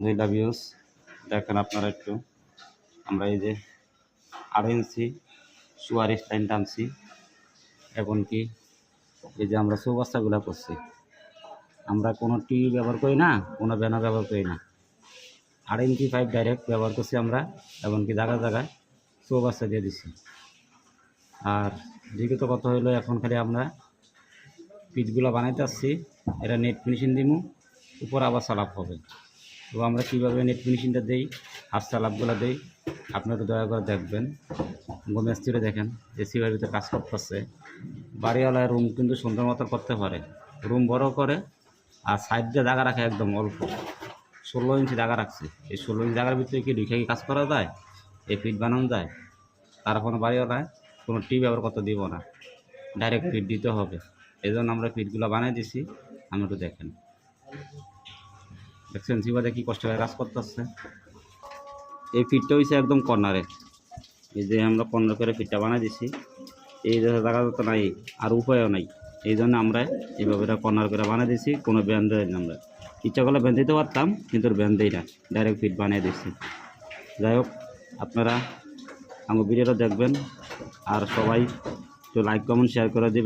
দুইটা ভিউস দেখেন আপনারা একটু। আমরা এই যে আড়াই ইঞ্চি সুয়ার স্টাইন টানছি। এমনকি এই যে আমরা চৌবাস্তাগুলো করছি। আমরা কোনো টিভি ব্যবহার করি না, কোনো ব্যানার ব্যবহার করি না। আড়াই ইঞ্চি পাইপ ডাইরেক্ট ব্যবহার করছি আমরা এমনকি জায়গায় জায়গায় চৌবাস্তা দিয়ে দিছি। আর বিগত কথা হইল এখন খালি আমরা পিচগুলো বানাইতে আসছি, এটা নেট ফিনিশিং দিমু, উপর আবার সালাপ হবে। তো আমরা কীভাবে নেট ফিনিশিংটা দেই হাফ সালাপগুলো দেই, আপনারা দয়া করে দেখবেন। গোমেস্ত্রিরে দেখেন যে সিভার ভিতরে কাজ করতেছে। বাড়িওয়ালা রুম কিন্তু সুন্দর মতো করতে পারে। রুম বড় করে, আর সাইড দিয়ে জায়গা রাখে একদম অল্প। ষোলো ইঞ্চি জায়গা রাখছে। এই ষোলো ইঞ্চি জায়গার ভিতরে কি ঢুকে কি কাজ করা যায়? এই ফিট বানানো যায়? তার কোনো বাড়িওয়ালায় কোনো টি ব্যবহার করতে দিব না। ডাইরেক্ট ফিট দিতে হবে। এই জন্য আমরা ফিটগুলো বানিয়ে দিছি। আমি একটু দেখেন। দেখছেন সিবাদে কি কষ্ট করে কাজ করতেছে এই ফিটটা হয়েছে একদম কর্নারে। এই যে আমরা কর্নার করে ফিটটা বানিয়ে দিছি, এই জায়গা তো নাই আর উপায়ও নাই। এই জন্য আমরা এইভাবে কর্নার করে বানিয়ে দিছি, কোনো ব্যান্ড দেয় না আমরা। ইচ্ছা করলে ব্যান্ড দিতে পারতাম, কিন্তু ব্যান্ড দিই না, ডাইরেক্ট ফিট বানিয়ে দিচ্ছি যাই হোক, আপনারা আমার ভিডিওটা দেখবেন, আর সবাই একটু লাইক কমেন্ট শেয়ার করে দেবেন।